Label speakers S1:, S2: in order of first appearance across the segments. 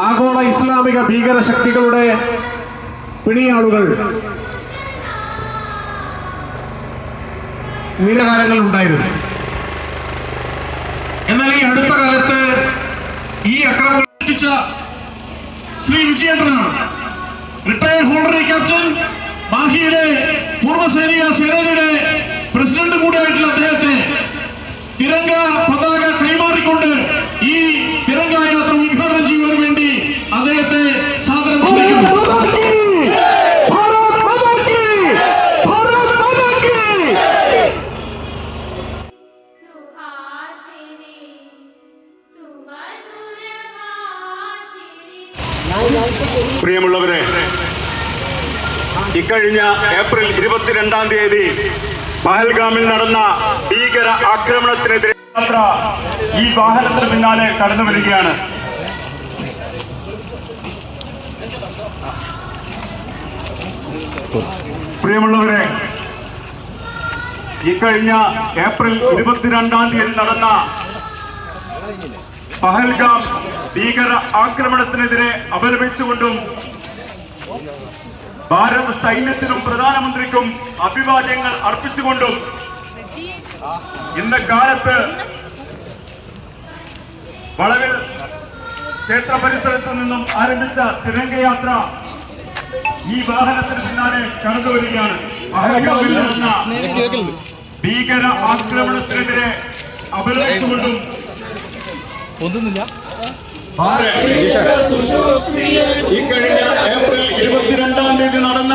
S1: ആഗോള ഇസ്ലാമിക ഭീകര ശക്തികളുടെ പിണിയാളുകൾ. നിലകാലങ്ങൾ ഉണ്ടായിരുന്നു. എന്നാൽ ഈ അടുത്ത കാലത്ത് ഈ അക്രമങ്ങൾ സൃഷ്ടിച്ച ശ്രീ വിജയേന്ദ്രനാണ്. റിട്ടയർഡ് ഹോണറി ക്യാപ്റ്റൻ മാഹിയുടെ പൂർവസൈനിക സേനയുടെ പ്രസിഡന്റ് കൂടിയായിട്ടുള്ള അദ്ദേഹത്തെ തിരങ്ക പതാക കൈമാറിക്കൊണ്ട് ഈ തിരങ്ക
S2: പ്രിയമുള്ളവരെ ഇക്കഴിഞ്ഞ ഏപ്രിൽ ഇരുപത്തിരണ്ടാം തീയതി പഹൽഗാമിൽ നടന്ന ഭീകര ആക്രമണത്തിനെതിരെ യാത്ര ഈ വാഹനത്തിന് പിന്നാലെ കടന്നു വരികയാണ്. പ്രിയമുള്ളവരെ ഇക്കഴിഞ്ഞ ഏപ്രിൽ ഇരുപത്തിരണ്ടാം തീയതി നടന്ന പഹൽഗാം ഭീകര ആക്രമണത്തിനെതിരെ അപലപിച്ചുകൊണ്ടും ഭാരത സൈന്യത്തിനും പ്രധാനമന്ത്രിക്കും അഭിവാദ്യങ്ങൾ അർപ്പിച്ചുകൊണ്ടും ഇന്ന കാലത്ത് വളവിൽ ക്ഷേത്ര പരിസരത്ത് നിന്നും ആരംഭിച്ച തിരംഗയാത്ര ഈ വാഹനത്തിന് പിന്നാലെ കടന്നുവരികയാണ് ഭീകര ആക്രമണത്തിനെതിരെ അപലപിച്ചുകൊണ്ടും ഇക്കഴിഞ്ഞ ഏപ്രിൽ ഇരുപത്തിരണ്ടാം തീയതി നടന്ന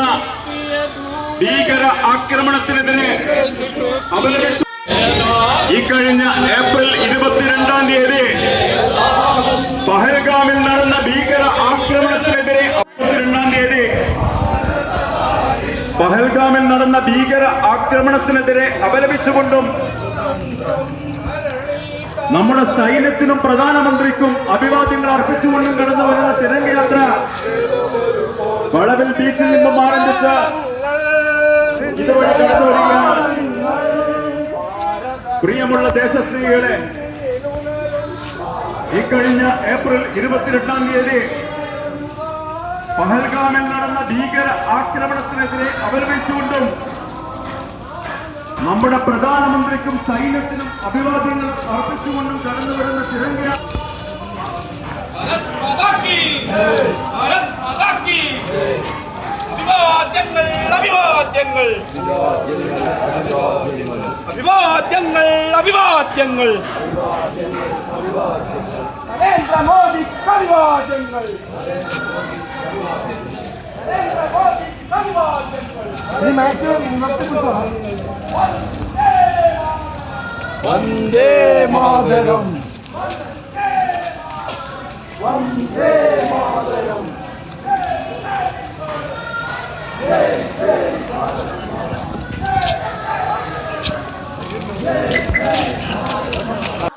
S2: ഭീകര ആക്രമണത്തിനെതിരെ അപലപിച്ചു. ഇക്കഴിഞ്ഞ ഏപ്രിൽ ഇരുപത്തിരണ്ടാം തീയതി പഹൽഗാമിൽ നടന്ന ഭീകര ആക്രമണത്തിനെതിരെ ഇരുപത്തിരണ്ടാം തീയതി പഹൽഗാമിൽ നടന്ന ഭീകര ആക്രമണത്തിനെതിരെ അപലപിച്ചുകൊണ്ടും നമ്മുടെ സൈന്യത്തിനും പ്രധാനമന്ത്രിക്കും അഭിവാദ്യങ്ങൾ അർപ്പിച്ചുകൊണ്ടും കടന്നു വരുന്ന തിരങ്കയാത്ര. വളവിൽ ബീച്ചിൽ നിന്നും ആരംഭിച്ച് ഇതുവഴി കടന്നു വരികയാണ്. പ്രിയമുള്ള ദേശസ്ത്രീകളെ ഇക്കഴിഞ്ഞ ഏപ്രിൽ ഇരുപത്തിരണ്ടാം തീയതി പഹൽഗാമിൽ നടന്ന ഭീകര ആക്രമണത്തിനെതിരെ അപലപിച്ചുകൊണ്ടും നമ്മുടെ പ്രധാനമന്ത്രിക്കും സൈന്യത്തിനും അഭിവാദ്യങ്ങൾ അർപ്പിച്ചുകൊണ്ടും കടന്നു വരുന്ന തിരങ്ക
S3: മാതാ കി ഭാരത് മാതാ കി അഭിവാദ്യങ്ങൾ അഭിവാദ്യങ്ങൾ അഭിവാദ്യങ്ങൾ അഭിവാദ്യങ്ങൾ നരേന്ദ്രമോദി അഭിവാദ്യങ്ങൾ നരേന്ദ്രമോദി അഭിവാദ്യങ്ങൾ വന്ദേ മാതരം.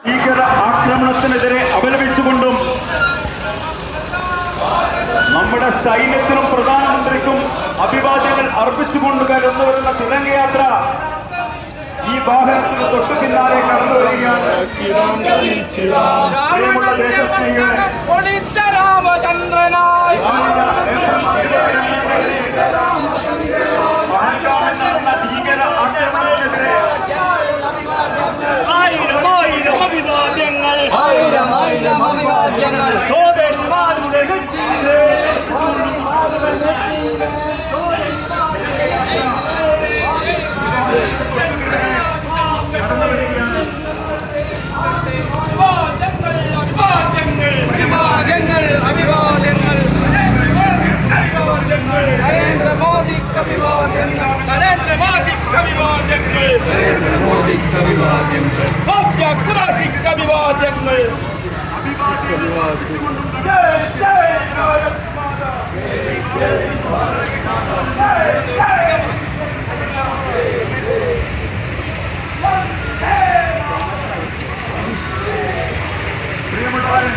S2: ഭീകര ആക്രമണത്തിനെതിരെ അപലപിച്ചുകൊണ്ടും നമ്മുടെ സൈന്യത്തിനും പ്രധാനമന്ത്രിക്കും അഭിവാദ്യങ്ങൾ അർപ്പിച്ചുകൊണ്ട് കടന്നു വരുന്ന തിരങ്കയാത്ര ഈ വാഹനത്തിന് തൊട്ടു പിന്നാലെ കടന്നു വരികയാണ്.
S3: ആയിരം ആയിരം അഭിവാദ്യങ്ങൾ
S4: ആയിരം ആയിരം അഭിവാദ്യങ്ങൾ.
S3: സോദരന്മാരുടെ നെറ്റിയിലെ
S2: കടന്നു വരികയാണ്
S3: അഭിവാദ്യങ്ങൾ അഭിവാദ്യങ്ങൾ
S4: അഭിവാദ്യങ്ങൾ അഭിവാദ്യങ്ങൾ
S3: അഭിവാദ്യങ്ങൾ
S4: നരേന്ദ്രമോദിക്ക് അഭിവാദ്യങ്ങൾ
S3: നരേന്ദ്രമോദിക്ക് അഭിവാദ്യങ്ങൾ
S4: മോദിക്ക് അഭിവാദ്യങ്ങൾ
S3: ഭവ്യ കുറാശിക്ക് അഭിവാദ്യങ്ങൾ ജയ് ജയ് ഭാരത് മാതാ
S2: പ്രിയമുള്ളവരെ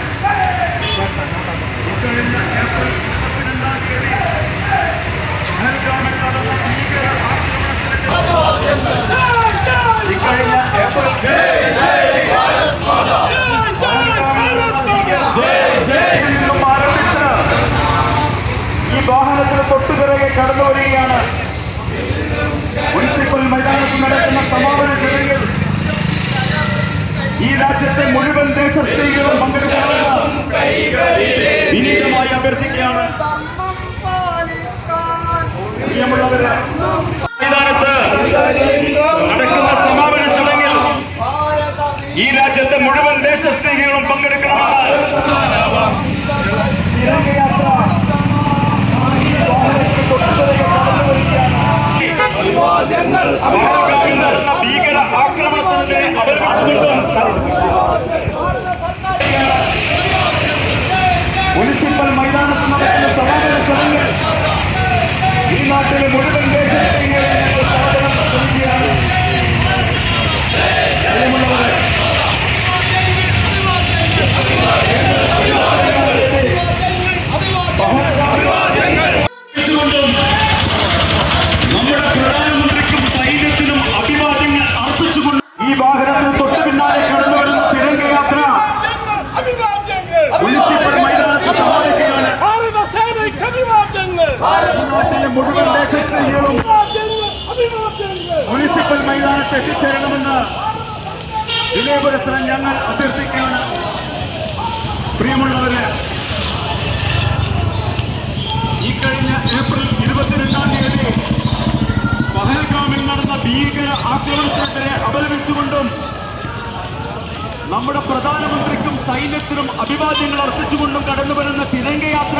S2: ഇക്കഴിഞ്ഞ ഏപ്രിൽ ഇരുപത്തിരണ്ടാം തീയതി പഹൽഗാമിൽ നടന്ന ഭീകര ആക്രമണത്തിനെതിരെ ഇക്കഴിഞ്ഞ ഏപ്രിൽ പഹൽഗാമിൽ നടന്ന ഭീകര ആക്രമണത്തിൽ നിന്നും ആരംഭിച്ച് ഈ രാജ്യത്തെ മുഴുവൻ സ്ത്രീകളും പങ്കെടുക്കാറുണ്ട്. വിനീതമായി അഭ്യർത്ഥിക്കുകയാണ്. പ്രിയമുള്ളവര് നടക്കുന്ന സമാപന ചടങ്ങിൽ ഈ രാജ്യത്തെ മുഴുവൻ ദേശസ്നേഹികളും പങ്കെടുക്കണമെന്ന് ഭീകര ആക്രമണത്തിനെതിരെ അപലപിച്ചുകൊണ്ടും മൈതാനത്ത് നടക്കുന്ന സമാപന ചടങ്ങിൽ ഈ നാട്ടിലെ മുഴുവൻ മുഴുവൻ
S3: അഭിവാദ്യങ്ങൾ
S2: മുനിസിപ്പൽ മൈതാനത്ത് എത്തിച്ചേരണമെന്ന് വിനയപുരസ്ഥലം ഞങ്ങൾ അഭ്യർത്ഥിക്കുകയാണ്. പ്രിയമുള്ളവരെ ഈ കഴിഞ്ഞ ഏപ്രിൽ ഇരുപത്തിരണ്ടാം തീയതി പഹൽഗാമിൽ നടന്ന ഭീകര ആക്രമണത്തിനെതിരെ അപലപിച്ചുകൊണ്ടും നമ്മുടെ പ്രധാനമന്ത്രിക്കും സൈന്യത്തിനും അഭിവാദ്യങ്ങൾ അർപ്പിച്ചുകൊണ്ടും കടന്നു വരുന്ന തിരങ്കയാത്ര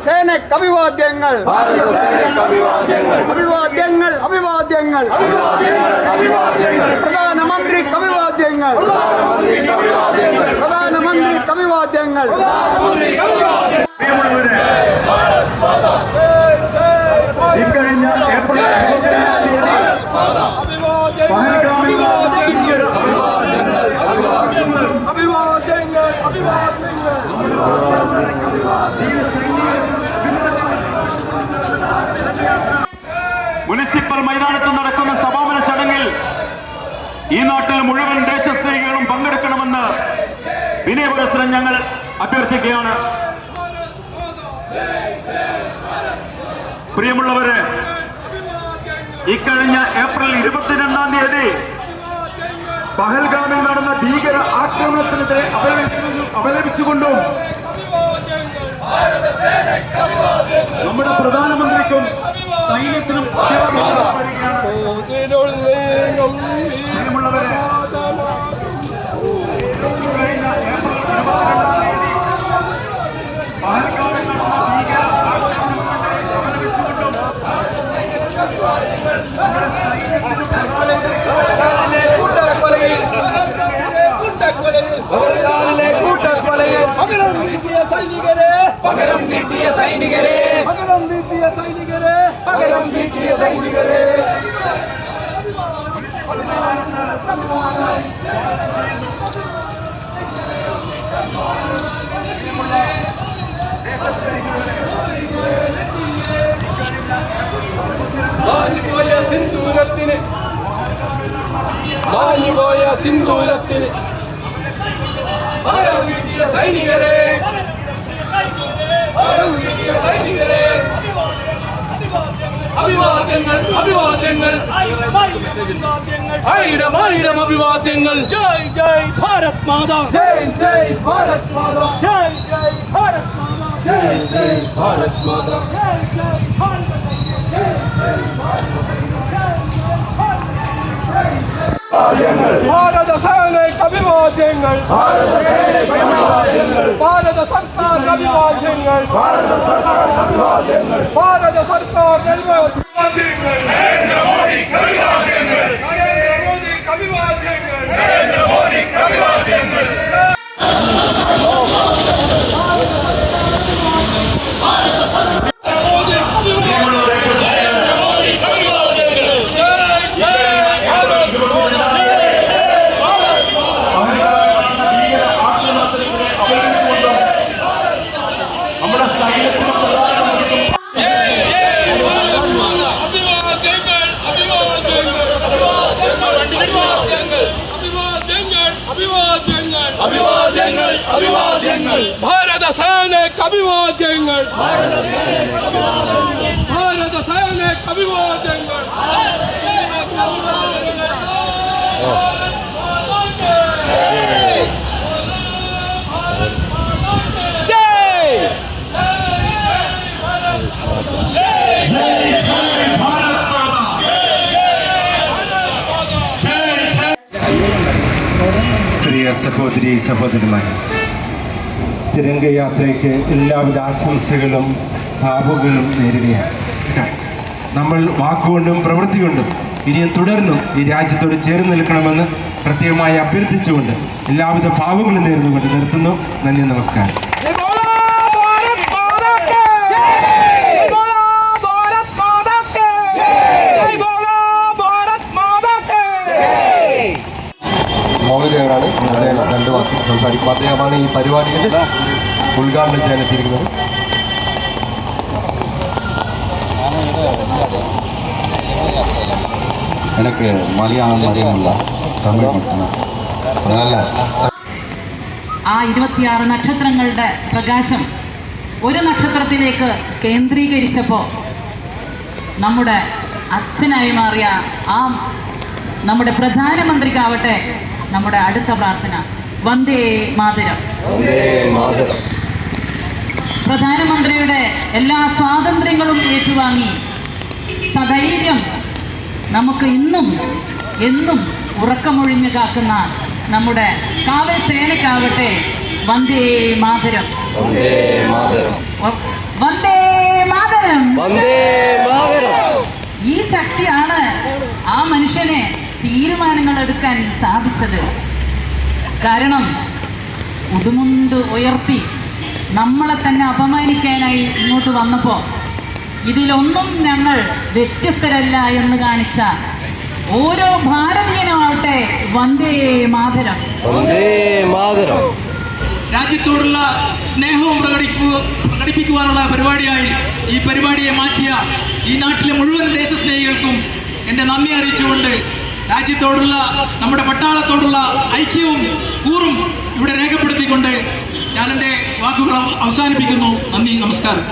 S5: സേനയ്ക്ക് അഭിവാദ്യങ്ങൾ ഭാരത സേനയ്ക്ക് അഭിവാദ്യങ്ങൾ അഭിവാദ്യങ്ങൾ അഭിവാദ്യങ്ങൾ പ്രധാനമന്ത്രിക്ക് അഭിവാദ്യങ്ങൾ പ്രധാനമന്ത്രിക്ക് അഭിവാദ്യങ്ങൾ
S2: പ്രിയമുള്ളവരെ ഇക്കഴിഞ്ഞ ഏപ്രിൽ ഇരുപത്തിരണ്ടാം തീയതി പഹൽഗാമിൽ നടന്ന ഭീകര
S3: അഭിവാദ്യങ്ങൾ അഭിവാദ്യങ്ങൾ
S2: മുനിസിപ്പൽ മൈതാനത്ത് നടക്കുന്ന സമാപന ചടങ്ങിൽ ഈ നാട്ടിൽ മുഴുവൻ ദേശസ്നേഹികളും പങ്കെടുക്കണമെന്ന് വിനയപുരസ്സരം ഞങ്ങൾ അഭ്യർത്ഥിക്കുകയാണ്. പ്രിയമുള്ളവരെ ഇക്കഴിഞ്ഞ ഏപ്രിൽ ഇരുപത്തിരണ്ടാം തീയതി പഹൽഗാമിൽ നടന്ന ഭീകര ആക്രമണത്തിനെതിരെ അപലപിച്ചു അപലപിച്ചുകൊണ്ടും നമ്മുടെ പ്രധാനമന്ത്രിക്കും സൈന്യത്തിനും. പ്രിയമുള്ളവരെ ഇക്കഴിഞ്ഞ ഏപ്രിൽ ഇരുപത്തിരണ്ടാം തീയതി പഹൽഗാമിൽ നടന്ന ഭീകര ആക്രമണത്തിനെതിരെ അപലപിച്ചുകൊണ്ടും
S5: കൂട്ടക്കൊലയിൽ പകരം വീട്ടിയ സൈനികരെ
S4: പകരം വീട്ടിയ സൈനികരെ.
S5: പകരം വീട്ടിയ സൈനികരെ.
S4: പകരം വീട്ടിയ സൈനികരെ.
S5: മാഞ്ഞുപോയ സിന്ദൂരത്തിന്. മാഞ്ഞുപോയ സിന്ദൂരത്തിന്.
S4: പകരം വീട്ടിയ സൈനികരെ. പകരം വീട്ടിയ സൈനികരെ അഭിവാദ്യങ്ങൾ അഭിവാദ്യങ്ങൾ
S6: ആയിരം ആയിരം അഭിവാദ്യങ്ങൾ.
S5: ആയിരം ആയിരം അഭിവാദ്യങ്ങൾ
S6: ജയ് ജയ് ഭാരത് മാതാ.
S4: ജയ് ജയ് ഭാരത് മാതാ.
S6: ജയ് ജയ് ഭാരത് മാതാ.
S4: ജയ് ജയ് ഭാരത് മാതാ.
S6: ജയ് ജയ് ഭാരത്
S5: ഭാരത സേനയ്ക്ക് അഭിവാദ്യങ്ങൾ. ഭാരത സർക്കാർ അഭിവാദ്യങ്ങൾ. ഭാരത സർക്കാർ അഭിവാദ്യങ്ങൾ. നരേന്ദ്ര മോദിക്ക്
S7: പ്രിയ സഹോദരി സഹോദരന്മാരെ തിരംഗയാത്രയ്ക്ക് എല്ലാവിധ ആശംസകളും താപങ്ങളും നേരുകയാണ്. നമ്മൾ വാക്കുകൊണ്ടും പ്രവൃത്തി കൊണ്ടും ഇനിയും തുടർന്നും ഈ രാജ്യത്തോട് ചേർന്ന് നിൽക്കണമെന്ന് പ്രത്യേകമായി അഭ്യർത്ഥിച്ചുകൊണ്ട് എല്ലാവിധ ഭാവങ്ങളും നേർന്നുകൊണ്ട് നിർത്തുന്നു. നന്ദി നമസ്കാരം.
S8: അദ്ദേഹം രണ്ട് വാക്ക് സംസാരിക്കും. അദ്ദേഹമാണ് ഈ പരിപാടിയിൽ ഉദ്ഘാടനം ചെയ്യാനെത്തിയിരിക്കുന്നത് എനിക്ക് മലയാളം അറിയാനുള്ള തമിഴ്
S9: ആ ഇരുപത്തിയാറ് നക്ഷത്രങ്ങളുടെ പ്രകാശം ഒരു നക്ഷത്രത്തിലേക്ക് കേന്ദ്രീകരിച്ചപ്പോൾ നമ്മുടെ അച്ഛനായി മാറിയ ആ നമ്മുടെ പ്രധാനമന്ത്രിക്കാവട്ടെ നമ്മുടെ അടുത്ത പ്രാർത്ഥന. വന്ദേ മാതരം. പ്രധാനമന്ത്രിയുടെ എല്ലാ സ്വാതന്ത്ര്യങ്ങളും ഏറ്റുവാങ്ങി. സധൈര്യം നമുക്ക് ഇന്നും എന്നും ഉറക്കമൊഴിഞ്ഞു കാക്കുന്ന നമ്മുടെ കാവൽ സേനയ്ക്കാവട്ടെ വന്ദേ മാതരം വ- വന്ദേ മാതരം ഈ ശക്തിയാണ് ആ മനുഷ്യനെ തീരുമാനങ്ങൾ എടുക്കാൻ സാധിച്ചത് കാരണം ഉടുമുണ്ട് ഉയർത്തി നമ്മളെ തന്നെ അപമാനിക്കാനായി ഇങ്ങോട്ട് വന്നപ്പോൾ ഇതിലൊന്നും ഞങ്ങൾ വ്യത്യസ്തരല്ല എന്ന് കാണിച്ച ഓരോ ഭാരതീയനുമാവട്ടെ വന്ദേ മാതരം.
S6: രാജ്യത്തോടുള്ള സ്നേഹവും പ്രകടിപ്പു പ്രകടിപ്പിക്കുവാനുള്ള പരിപാടിയായി ഈ പരിപാടിയെ മാറ്റിയ ഈ നാട്ടിലെ മുഴുവൻ ദേശസ്നേഹികൾക്കും എന്റെ നന്ദി അറിയിച്ചുകൊണ്ട് രാജ്യത്തോടുള്ള നമ്മുടെ പട്ടാളത്തോടുള്ള ഐക്യവും കൂറും ഇവിടെ രേഖപ്പെടുത്തിക്കൊണ്ട് ഞാൻ എന്റെ വാക്കുകൾ അവസാനിപ്പിക്കുന്നു. നന്ദി നമസ്കാരം.